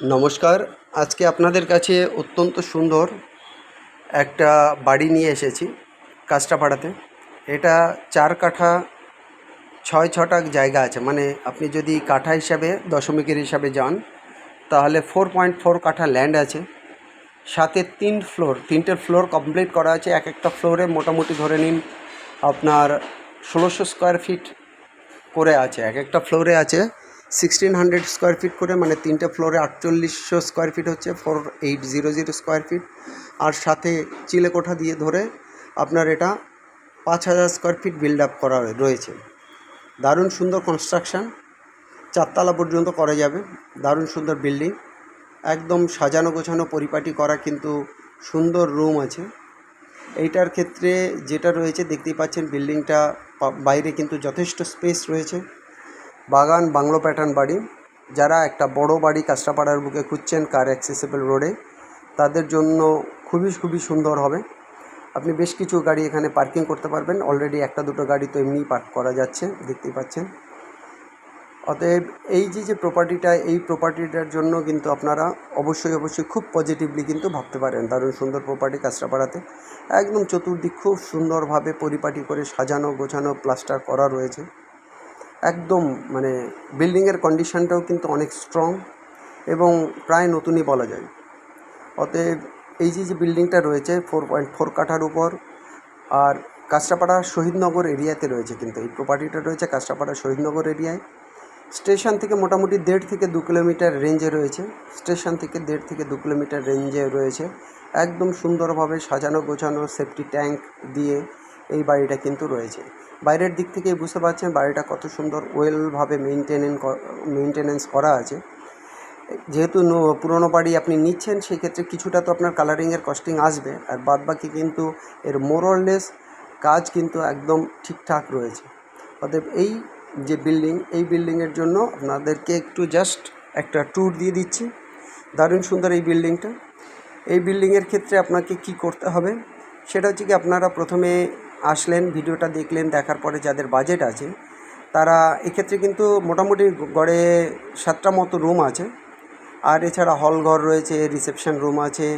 নমস্কার। আজকে আপনাদের কাছে অত্যন্ত সুন্দর একটা বাড়ি নিয়ে এসেছি কাঁচরাপাড়াতে এটা চার কাঠা, ছয় ছটা জায়গা আছে। মানে আপনি যদি কাঠা হিসাবে, দশমিকের হিসাবে যান, তাহলে ফোর পয়েন্ট ফোর কাঠা ল্যান্ড আছে। সাথে তিন ফ্লোর তিনটে ফ্লোর কমপ্লিট করা আছে। এক একটা ফ্লোরে মোটামুটি ধরে নিন আপনার ষোলোশো স্কোয়ার ফিট করে আছে। এক একটা ফ্লোরে আছে সিক্সটিন হান্ড্রেড স্কোয়ার ফিট করে মানে তিনটে ফ্লোরে আটচল্লিশশো স্কোয়ার ফিট হচ্ছে four eight zero zero square feet আর সাথে চিলেকোঠা দিয়ে ধরে আপনার এটা পাঁচ হাজার স্কোয়ার ফিট বিল্ড আপ করা রয়েছে। দারুণ সুন্দর কনস্ট্রাকশান চারতলা পর্যন্ত করা যাবে, দারুণ সুন্দর বিল্ডিং একদম সাজানো গোছানো পরিপাটি করা কিন্তু সুন্দর রুম আছে। এইটার ক্ষেত্রে যেটা রয়েছে, দেখতেই পাচ্ছেন বিল্ডিংটা বাইরে কিন্তু যথেষ্ট স্পেস রয়েছে। বাগান বাংলো প্যাটার্ন বাড়ি। যারা একটা বড় বাড়ি কাঁচরাপাড়ার বুকে খুঁজছেন কার অ্যাক্সেসেবল রোডে, তাদের জন্য খুবই খুবই সুন্দর হবে। আপনি বেশ কিছু গাড়ি এখানে পার্কিং করতে পারবেন। অলরেডি একটা, দুটো গাড়ি তো এমনিই পার্ক করা যাচ্ছে, দেখতেই পাচ্ছেন। অতএব এই যে যে প্রপার্টিটা এই প্রপার্টিটার জন্য কিন্তু আপনারা অবশ্যই অবশ্যই খুব পজিটিভলি কিন্তু ভাবতে পারেন। দারুণ সুন্দর প্রপার্টি কাঁচরাপাড়াতে। একদম চতুর্দিক খুব সুন্দরভাবে পরিপাটি করে সাজানো, গোছানো প্লাস্টার করা রয়েছে। একদম মানে বিল্ডিংয়ের কন্ডিশনটাও কিন্তু অনেক স্ট্রং এবং প্রায় নতুনই বলা যায়। অতএব এই যে যে বিল্ডিংটা রয়েছে ফোর পয়েন্ট ফোর কাঠার উপর আর কাঁচরাপাড়া শহীদনগর এরিয়াতে রয়েছে কিন্তু, এই প্রপার্টিটা রয়েছে কাঁচরাপাড়া শহীদনগর এরিয়ায় স্টেশন থেকে মোটামুটি দেড় থেকে দু কিলোমিটার রেঞ্জে রয়েছে। স্টেশন থেকে দেড় থেকে দু কিলোমিটার রেঞ্জে রয়েছে। একদম সুন্দরভাবে সাজানো গোছানো সেফটি ট্যাঙ্ক দিয়ে এই বাড়িটা কিন্তু রয়েছে। বাইরের দিক থেকে বুঝতে পারছেন বাড়িটা কত সুন্দর ওয়েলভাবে মেনটেনেন মেনটেনেন্স করা আছে। যেহেতু পুরনো বাড়ি আপনি নিচ্ছেন সেই ক্ষেত্রে কিছুটা তো আপনার কালারিংয়ের কস্টিং আসবে। আর বাদ বাকি কিন্তু এর মোরলেস কাজ কিন্তু একদম ঠিকঠাক রয়েছে। অতএব এই যে বিল্ডিং এই বিল্ডিংয়ের জন্য আপনাদেরকে একটু জাস্ট একটা ট্যুর দিয়ে দিচ্ছি। দারুণ সুন্দর এই বিল্ডিংটা এই বিল্ডিংয়ের ক্ষেত্রে আপনাকে কি করতে হবে? সেটা হচ্ছে কি আপনারা প্রথমে আসলেন, ভিডিওটা দেখলেন, দেখার পরে যাদের বাজেট আছে, তারা এক্ষেত্রে কিন্তু মোটামুটি গড়ে সাতটা মতো রুম আছে। আর এছাড়া হল ঘর রয়েছে রিসেপশন রুম আছে,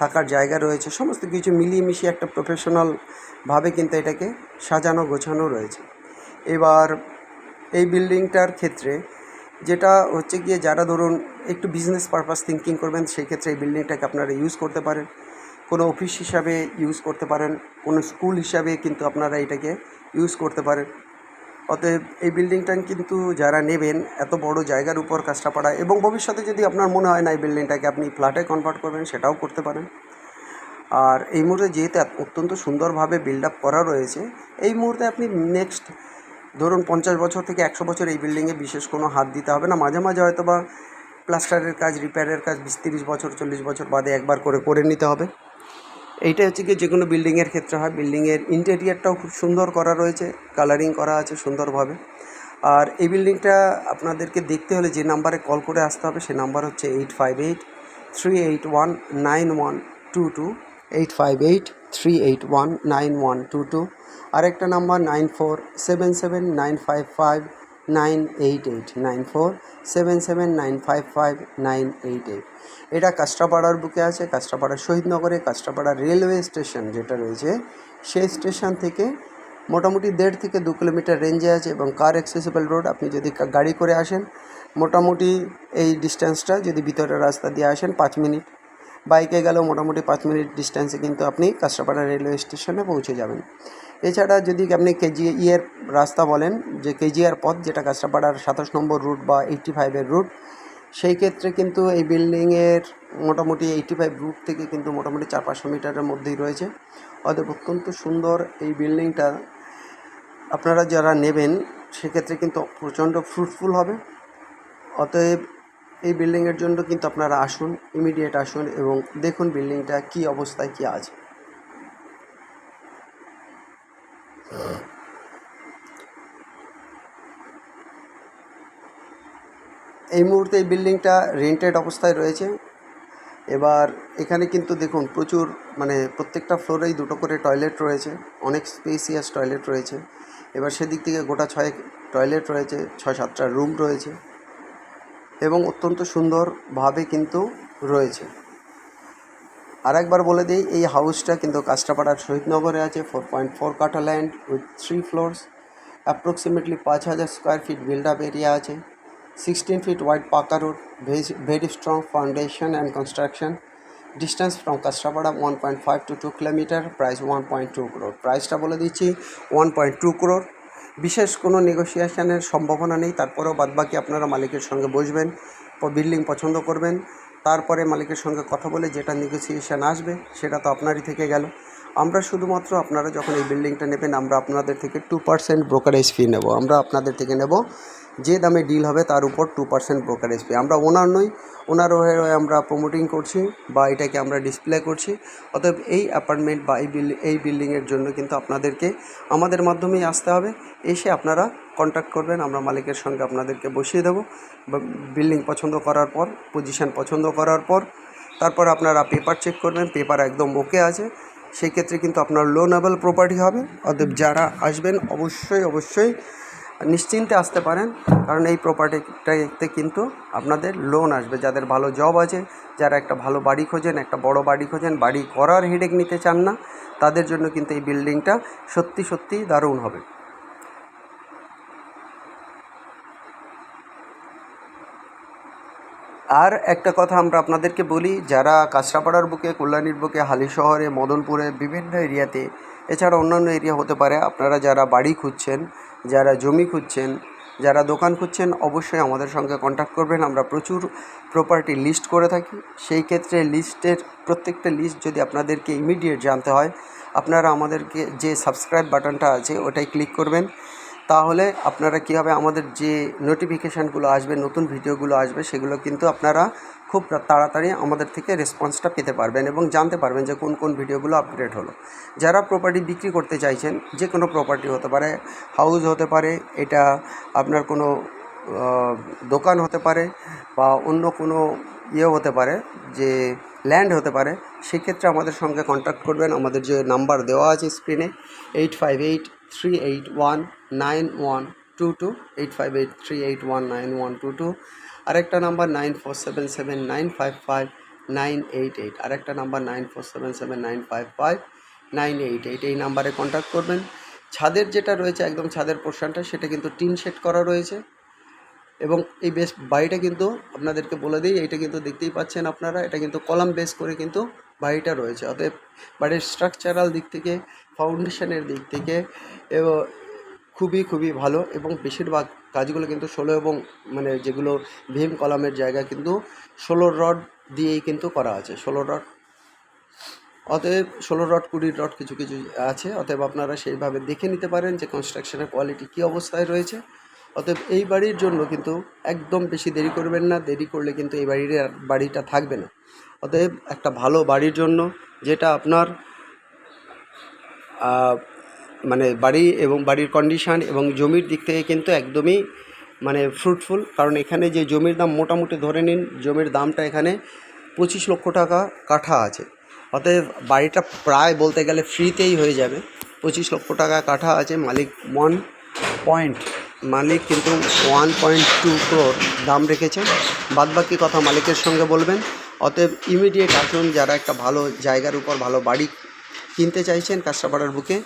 থাকার জায়গা রয়েছে, সমস্ত কিছু মিলিয়ে মিশিয়ে একটা প্রফেশনালভাবে কিন্তু এটাকে সাজানো, গোছানো রয়েছে। এবার এই বিল্ডিংটার ক্ষেত্রে যেটা হচ্ছে গিয়ে, যারা ধরুন একটু বিজনেস পারপাস থিঙ্কিং করবেন, সেই ক্ষেত্রে এই বিল্ডিংটাকে আপনারা ইউজ করতে পারেন। কোনো অফিস হিসাবে ইউজ করতে পারেন, কোনো স্কুল হিসাবে কিন্তু আপনারা এটাকে ইউজ করতে পারেন। অতএব এই বিল্ডিংটা কিন্তু যারা নেবেন, এত বড় জায়গার উপর কাজটাপাড়া এবং ভবিষ্যতে যদি আপনার মনে হয় না এই বিল্ডিংটাকে আপনি ফ্ল্যাটে কনভার্ট করবেন, সেটাও করতে পারেন। আর এই মুহূর্তে যেহেতু অত্যন্ত সুন্দরভাবে বিল্ড আপ করা রয়েছে, এই মুহূর্তে আপনি নেক্সট ধরুন পঞ্চাশ বছর থেকে একশো বছর এই বিল্ডিংয়ে বিশেষ কোনো হাত দিতে হবে না। মাঝে মাঝে হয়তো বা প্লাস্টারের কাজ রিপেয়ারের কাজ বিশ তিরিশ বছর, চল্লিশ বছর বাদে একবার করে করে নিতে হবে। এইটা হচ্ছে কি যে কোনো বিল্ডিংয়ের ক্ষেত্রে হয়। বিল্ডিংয়ের ইন্টেরিয়ারটাও খুব সুন্দর করা রয়েছে কালারিং করা আছে সুন্দরভাবে। আর এই বিল্ডিংটা আপনাদেরকে দেখতে হলে যে নাম্বারে কল করে আসতে হবে, সে নাম্বার হচ্ছে eight five eight three eight one nine one two two eight five eight three eight one nine one two two আরেকটা number nine four seven seven nine five five nine eight eight nine four seven seven nine five five nine eight eight এটা কাস্টাপাড়ার বুকে আছে, কাস্টাপাড়া শহীদনগরে, কাস্টাপাড়া railway station যেটা রয়েছে, সেই station থেকে মোটামুটি দেড় থেকে দু কিলোমিটার রেঞ্জে আছে এবং কার অ্যাক্সেসিবল রোড আপনি যদি গাড়ি করে আসেন, মোটামুটি এই ডিস্টেন্সটা যদি ভিতরের রাস্তা দিয়ে আসেন, পাঁচ মিনিট। বাইকে গেলেও মোটামুটি পাঁচ মিনিট ডিস্টেন্সে কিন্তু আপনি কাঁচরাপাড়া রেলওয়ে স্টেশনে পৌঁছে যাবেন। এছাড়া যদি আপনি কেজি ইয়ের রাস্তা বলেন, যে কেজিআর পথ যেটা কাঁচরাপাড়ার সাতাশ নম্বর রুট বা এইটটি ফাইভের রুট, সেই ক্ষেত্রে কিন্তু এই বিল্ডিংয়ের মোটামুটি এইটটি ফাইভ রুট থেকে কিন্তু মোটামুটি চার পাঁচশো মিটারের মধ্যেই রয়েছে। অতএব অত্যন্ত সুন্দর এই বিল্ডিংটা আপনারা যারা নেবেন, সেক্ষেত্রে কিন্তু প্রচণ্ড ফ্রুটফুল হবে। অতএব এই বিল্ডিংয়ের জন্য কিন্তু আপনারা আসুন, ইমিডিয়েট আসুন এবং দেখুন বিল্ডিংটা কী অবস্থায় কী আছে। এই মুহূর্তে এই বিল্ডিংটা রেন্টেড অবস্থায় রয়েছে। এবার এখানে কিন্তু দেখুন প্রচুর মানে প্রত্যেকটা ফ্লোরেই দুটো করে টয়লেট রয়েছে, অনেক স্পেসিয়াস টয়লেট রয়েছে। এবার সেদিক থেকে গোটা ছয়েক টয়লেট রয়েছে, ছয় সাতটা রুম রয়েছে এবং অত্যন্ত সুন্দরভাবে কিন্তু রয়েছে। আর একবার বলে দিই, এই হাউসটা কিন্তু কাস্টাপাড়ার শহীদনগরে আছে ফোর পয়েন্ট ফোর কাঠা land with three floors approximately পাঁচ হাজার square feet build up area আছে সিক্সটিন ফিট ওয়াইড পাকা road very strong foundation and construction distance from Kastapara one point five two two kilometre price one point two crore প্রাইসটা বলে দিচ্ছি one point two crore বিশেষ কোনো নেগোসিয়েশনের সম্ভাবনা নেই, তারপরেও বাদবাকি আপনারা মালিকের সঙ্গে বসবেন বিল্ডিং পছন্দ করবেন। তারপরে মালিকের সঙ্গে কথা বলে যেটা নেগোসিয়েশান আসবে, সেটা তো আপনারই থেকে গেল। আমরা শুধুমাত্র আপনারা যখন এই বিল্ডিংটা নেবেন, আমরা আপনাদের থেকে টু পার্সেন্ট ব্রোকারেজ ফি নেব। আমরা আপনাদের থেকে নেব যে দামে ডিল হবে তার উপর টু পার্সেন্ট ব্রোকারেজ ফি আমরা ওনার নই ওনার হয়ে আমরা প্রমোটিং করছি বা এটাকে আমরা ডিসপ্লে করছি। অতএব এই অ্যাপার্টমেন্ট বা এই বিল্ডিং এই বিল্ডিংয়ের জন্য কিন্তু আপনাদেরকে, আমাদের মাধ্যমেই আসতে হবে। এসে আপনারা কন্ট্যাক্ট করবেন, আমরা মালিকের সঙ্গে আপনাদেরকে বসিয়ে দেবো। বিল্ডিং পছন্দ করার পর পজিশন পছন্দ করার পর, তারপর আপনারা পেপার চেক করবেন পেপার একদম ওকে আছে। সেই ক্ষেত্রে কিন্তু আপনার লোনেবল প্রপার্টি হবে। অতএব যারা আসবেন, অবশ্যই অবশ্যই নিশ্চিন্তে আসতে পারেন, কারণ এই প্রপার্টিটাতে কিন্তু আপনাদের লোন আসবে। যাদের ভালো জব আছে, যারা একটা ভালো বাড়ি খোঁজেন, একটা বড় বাড়ি খোঁজেন, বাড়ি করার হেডেক নিতে চান না, তাদের জন্য কিন্তু এই বিল্ডিংটা সত্যি সত্যি দারুণ হবে। আর একটা কথা আমরা আপনাদেরকে বলি, যারা কাঁচরাপাড়ার বুকে, কল্যাণীর বুকে, হালি শহরে, মদনপুরে বিভিন্ন এরিয়াতে, এছাড়া অন্যান্য এরিয়া হতে পারে, আপনারা যারা বাড়ি খুঁজছেন, যারা জমি খুঁজছেন, যারা দোকান খুঁজছেন, অবশ্যই আমাদের সঙ্গে কন্ট্যাক্ট করবেন। আমরা প্রচুর প্রপার্টি লিস্ট করে থাকি। সেই ক্ষেত্রে লিস্টের প্রত্যেকটা লিস্ট যদি আপনাদেরকে ইমিডিয়েট জানতে হয়, আপনারা আমাদেরকে যে সাবস্ক্রাইব বাটনটা আছে ওটাই ক্লিক করবেন। তাহলে আপনারা কী হবে আমাদের যে নোটিফিকেশানগুলো আসবে, নতুন ভিডিওগুলো আসবে, সেগুলো কিন্তু আপনারা খুব তাড়াতাড়ি আমাদের থেকে রেসপন্সটা পেতে পারবেন এবং জানতে পারবেন যে কোন কোন ভিডিওগুলো আপডেট হলো। যারা প্রপার্টি বিক্রি করতে চাইছেন, যে কোনো প্রপার্টি হতে পারে হাউস হতে পারে, এটা আপনার কোনো দোকান হতে পারে বা অন্য কোনো ইয়ে হতে পারে, যে ল্যান্ড হতে পারে, সেক্ষেত্রে আমাদের সঙ্গে কন্ট্যাক্ট করবেন। আমাদের যে নাম্বার দেওয়া আছে স্ক্রিনে eight five eight three eight one nine one two two eight five eight three eight one nine one two two আরেকটা number nine four seven seven nine five five nine eight eight আরেকটা number nine four seven seven nine five five nine eight eight এই নাম্বারে contact করবেন। ছাদের যেটা রয়েছে, একদম ছাদের পোর্শনটা সেটা কিন্তু টিন সেট করা রয়েছে। এবং এই বেস বাড়িটা কিন্তু আপনাদেরকে বলে দিই, এইটা কিন্তু দেখতেই পাচ্ছেন আপনারা, এটা কিন্তু কলাম বেস করে কিন্তু বাড়িটা রয়েছে। অতএব বাড়ির স্ট্রাকচারাল দিক থেকে ফাউন্ডেশনের দিক থেকে এবং খুবই খুবই ভালো এবং বেশিরভাগ কাজগুলো কিন্তু ষোলো এবং মানে যেগুলো ভীম কলামের জায়গা কিন্তু ষোলো রড দিয়েই কিন্তু করা আছে, ষোলো রড। অতএব ষোলো রড, কুড়ি রড কিছু কিছু আছে, অতএব আপনারা সেইভাবে দেখে নিতে পারেন যে কনস্ট্রাকশনের কোয়ালিটি কী অবস্থায় রয়েছে। অতএব এই বাড়ির জন্য কিন্তু একদম বেশি দেরি করবেন না, দেরি করলে কিন্তু এই বাড়ির বাড়িটা থাকবে না। অতএব একটা ভালো বাড়ির জন্য যেটা আপনার মানে বাড়ি এবং বাড়ির কন্ডিশান এবং জমির দিক থেকে কিন্তু একদমই মানে ফ্রুটফুল কারণ এখানে যে জমির দাম মোটামুটি ধরে নিন, জমির দামটা এখানে পঁচিশ লক্ষ টাকা কাঠা আছে। অতএব বাড়িটা প্রায় বলতে গেলে ফ্রিতেই হয়ে যাবে। পঁচিশ লক্ষ টাকা কাঠা আছে, মালিক ওয়ান পয়েন্ট মালিক কিন্তু ওয়ান পয়েন্ট টু ক্রোর দাম রেখেছেন। বাদবাকি কথা মালিকের সঙ্গে বলবেন। অতএব ইমিডিয়েট আসুন, যারা একটা ভালো জায়গার উপর ভালো বাড়ি কিনতে চাইছেন কাঁচরাপাড়ার বুকে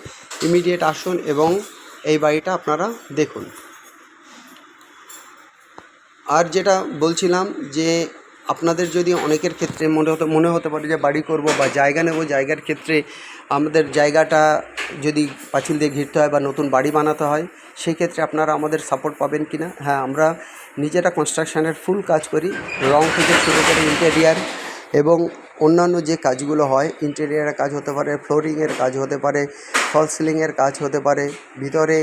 ইমিডিয়েট আসুন এবং এই বাড়িটা আপনারা দেখুন। আর যেটা বলছিলাম যে আপনাদের যদি অনেকের ক্ষেত্রে মনে হতে মনে হতে পারে যে বাড়ি করব বা জায়গা নেব, জায়গার ক্ষেত্রে আমাদের জায়গাটা যদি পাঁচিল দিয়ে ঘিরতে হয় বা নতুন বাড়ি বানাতে হয়, সেই ক্ষেত্রে আপনারা আমাদের সাপোর্ট পাবেন কি না হ্যাঁ আমরা নিজেরা কনস্ট্রাকশানের ফুল কাজ করি। রং থেকে শুরু করে ইন্টেরিয়ার এবং অন্যান্য যে কাজগুলো হয় ইন্টেরিয়ারের কাজ হতে পারে ফ্লোরিংয়ের কাজ হতে পারে ফল সিলিংয়ের কাজ হতে পারে, ভিতরে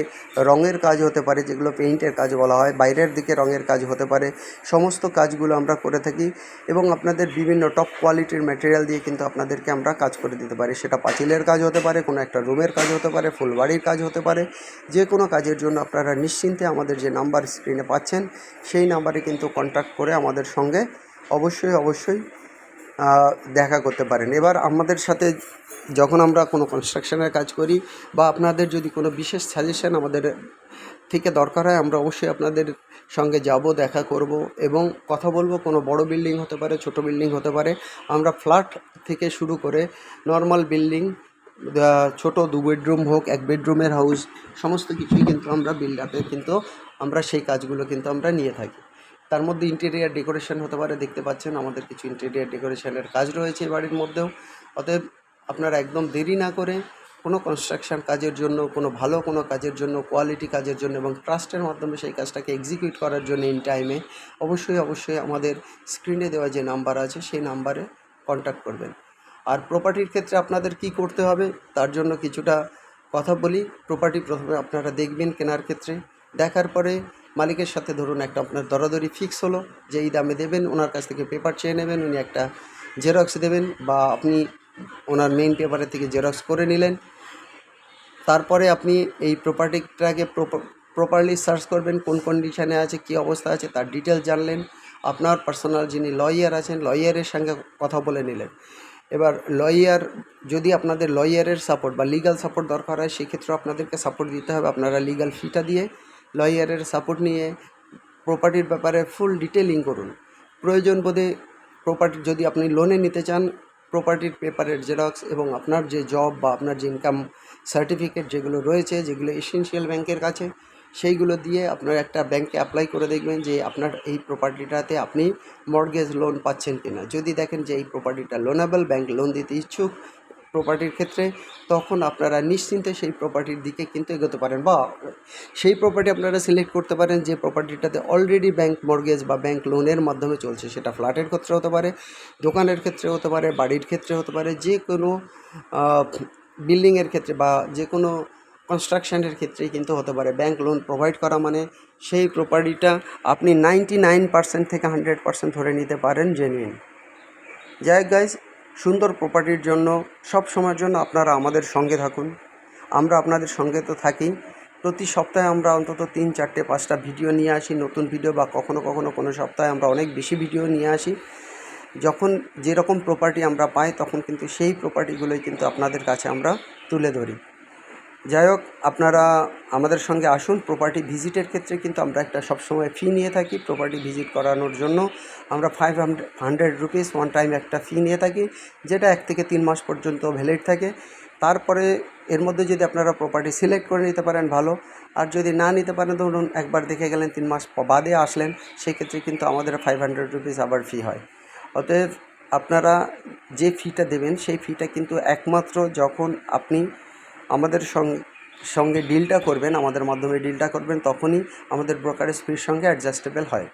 রঙের কাজ হতে পারে, যেগুলো পেইন্টের কাজ বলা হয়, বাইরের দিকে রঙের কাজ হতে পারে, সমস্ত কাজগুলো আমরা করে থাকি এবং আপনাদের বিভিন্ন টপ কোয়ালিটির ম্যাটেরিয়াল দিয়ে কিন্তু আপনাদেরকে আমরা কাজ করে দিতে পারি। সেটা পাঁচিলের কাজ হতে পারে, কোনো একটা রুমের কাজ হতে পারে, ফুলবাড়ির কাজ হতে পারে, যে কোনো কাজের জন্য আপনারা নিশ্চিন্তে আমাদের যে নাম্বার স্ক্রিনে পাচ্ছেন, সেই নাম্বারে কিন্তু কন্ট্যাক্ট করে আমাদের সঙ্গে অবশ্যই অবশ্যই দেখা করতে পারেন। এবার আমাদের সাথে যখন আমরা কোনো কনস্ট্রাকশনের কাজ করি বা আপনাদের যদি কোনো বিশেষ সাজেশান আমাদের থেকে দরকার হয়, আমরা অবশ্যই আপনাদের সঙ্গে যাব, দেখা করব এবং কথা বলব। কোনো বড় বিল্ডিং হতে পারে, ছোট বিল্ডিং হতে পারে। আমরা ফ্ল্যাট থেকে শুরু করে নর্মাল বিল্ডিং ছোট দু বেডরুম হোক, এক বেডরুমের হাউস সমস্ত কিছুই কিন্তু আমরা বিল্ড কিন্তু আমরা সেই কাজগুলো কিন্তু আমরা নিয়ে থাকি। তার মধ্যে ইন্টেরিয়ার ডেকোরেশন হতে পারে, দেখতে পাচ্ছেন আমাদের কিছু ইন্টেরিয়ার ডেকোরেশনের কাজ রয়েছে এই বাড়ির মধ্যেও। অতএব আপনারা একদম দেরি না করে কোনো কনস্ট্রাকশন কাজের জন্য, কোনো ভালো কোনো কাজের জন্য কোয়ালিটি কাজের জন্য এবং ট্রাস্টের মাধ্যমে সেই কাজটাকে এক্সিকিউট করার জন্য ইন টাইমে অবশ্যই অবশ্যই আমাদের স্ক্রিনে দেওয়া যে নাম্বার আছে সেই নাম্বারে কন্ট্যাক্ট করবেন। আর প্রপার্টির ক্ষেত্রে আপনাদের কি করতে হবে, তার জন্য কিছুটা কথা বলি। প্রপার্টি প্রথমে আপনারা দেখবেন কেনার ক্ষেত্রে। দেখার পরে মালিকের সাথে ধরুন একটা আপনার দরাদরি ফিক্স হলো, যে এই দামে দেবেন, ওনার কাছ থেকে পেপার চেয়ে নেবেন, উনি একটা জেরক্স দেবেন বা আপনি ওনার মেইন পেপারের থেকে জেরক্স করে নিলেন। তারপরে আপনি এই প্রপার্টিটাকে প্রপারলি সার্চ করবেন, কোন কন্ডিশানে আছে, কী অবস্থা আছে, তার ডিটেলস জানলেন। আপনার পার্সোনাল যিনি লয়ার আছেন লয়ারের সঙ্গে কথা বলে নিলেন। এবার লয়ার যদি আপনাদের লয়ারের সাপোর্ট বা লিগাল সাপোর্ট দরকার হয়, সেক্ষেত্রেও আপনাদেরকে সাপোর্ট দিতে হবে। আপনারা লিগাল ফিটা দিয়ে লয়ারের সাপোর্ট নিয়ে প্রপার্টির ব্যাপারে ফুল ডিটেলিং করুন। প্রয়োজন বোধে প্রপার্টি যদি আপনি লোনে নিতে চান প্রপার্টির পেপারের জেরক্স এবং আপনার যে জব বা আপনার যে ইনকাম সার্টিফিকেট যেগুলো রয়েছে, যেগুলো এসেনশিয়াল ব্যাংকের কাছে, সেইগুলো দিয়ে আপনার একটা ব্যাংকে অ্যাপ্লাই করে দেখবেন যে আপনার এই প্রপার্টিটাতে আপনি মর্গেজ লোন পাচ্ছেন কিনা। যদি দেখেন যে এই প্রপার্টিটা লোনেবল ব্যাংক লোন দিতে ইচ্ছুক প্রপার্টির ক্ষেত্রে, তখন আপনারা নিশ্চিন্তে সেই প্রপার্টির দিকে কিন্তু এগোতে পারেন বা সেই প্রপার্টি আপনারা সিলেক্ট করতে পারেন যে প্রপার্টিটাতে অলরেডি ব্যাংক মর্গেজ বা ব্যাংক লোনের মাধ্যমে চলছে। সেটা ফ্ল্যাটের ক্ষেত্রে হতে পারে, দোকানের ক্ষেত্রে হতে পারে, বাড়ির ক্ষেত্রে হতে পারে, যে কোনো বিল্ডিংয়ের ক্ষেত্রে বা যে কোনো কনস্ট্রাকশানের ক্ষেত্রেই কিন্তু হতে পারে। ব্যাংক লোন প্রোভাইড করা মানে সেই প্রপার্টিটা আপনি নাইনটি নাইন পার্সেন্ট থেকে হান্ড্রেড পার্সেন্ট ধরে নিতে পারেন জেনুইন যাই গাইজ সুন্দর প্রপার্টির জন্য, সব সময়ের জন্য আপনারা আমাদের সঙ্গে থাকুন। আমরা আপনাদের সঙ্গে তো থাকি। প্রতি সপ্তাহে আমরা অন্তত তিন, চারটে, পাঁচটা ভিডিও নিয়ে আসি, নতুন ভিডিও বা কখনো কখনো কোনো সপ্তাহে আমরা অনেক বেশি ভিডিও নিয়ে আসি। যখন যেরকম প্রপার্টি আমরা পাই, তখন কিন্তু সেই প্রপার্টিগুলোই কিন্তু আপনাদের কাছে আমরা তুলে ধরি। যাই হোক, আপনারা আমাদের সঙ্গে আসুন। প্রপার্টি ভিজিটের ক্ষেত্রে কিন্তু আমরা একটা সবসময় ফি নিয়ে থাকি। প্রপার্টি ভিজিট করানোর জন্য আমরা five hundred rupees one time একটা ফি নিয়ে থাকি, যেটা এক থেকে তিন মাস পর্যন্ত ভ্যালিড থাকে। তারপরে এর মধ্যে যদি আপনারা প্রপার্টি সিলেক্ট করে নিতে পারেন, ভালো। আর যদি না নিতে পারেন, ধরুন একবার দেখে গেলেন, তিন মাস বাদে আসলেন, সেক্ষেত্রে কিন্তু আমাদের ফাইভ হান্ড্রেড রুপিস আবার ফি হয়। অতএব আপনারা যে ফিটা দেবেন, সেই ফিটা কিন্তু একমাত্র যখন আপনি আমাদের সঙ্গে ডিলটা করবেন, আমাদের মাধ্যমে ডিলটা করবেন, তখনই আমাদের ব্রোকারেজ ফির সঙ্গে অ্যাডজাস্টেবল হয়।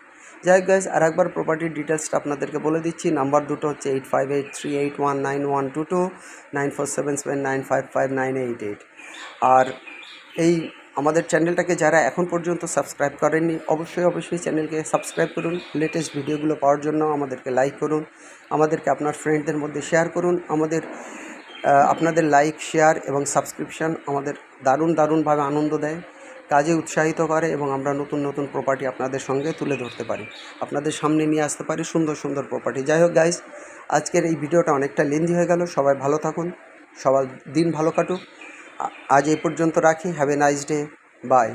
যাই হোক গাইজ আর একবার প্রপার্টির ডিটেলসটা আপনাদেরকে বলে দিচ্ছি। নাম্বার দুটো হচ্ছে eight five eight three eight one nine one two two nine four seven seven nine five five nine eight eight আর এই আমাদের চ্যানেলটাকে যারা এখন পর্যন্ত সাবস্ক্রাইব করেননি, অবশ্যই অবশ্যই চ্যানেলকে সাবস্ক্রাইব করুন। লেটেস্ট ভিডিওগুলো পাওয়ার জন্য আমাদেরকে লাইক করুন। আমাদেরকে আপনার ফ্রেন্ডদের মধ্যে শেয়ার করুন। আমাদের আপনাদের লাইক শেয়ার এবং সাবস্ক্রিপশান আমাদের দারুণ, দারুণভাবে আনন্দ দেয়, কাজে উৎসাহিত করে এবং আমরা নতুন নতুন প্রপার্টি আপনাদের সঙ্গে তুলে ধরতে পারি। আপনাদের সামনে নিয়ে আসতে পারি সুন্দর সুন্দর প্রপার্টি যাই হোক গাইজ আজকের এই ভিডিওটা অনেকটা লেন্দি হয়ে গেল। সবাই ভালো থাকুন, সবার দিন ভালো কাটুক। আজ এই পর্যন্ত রাখি। Have a nice day bye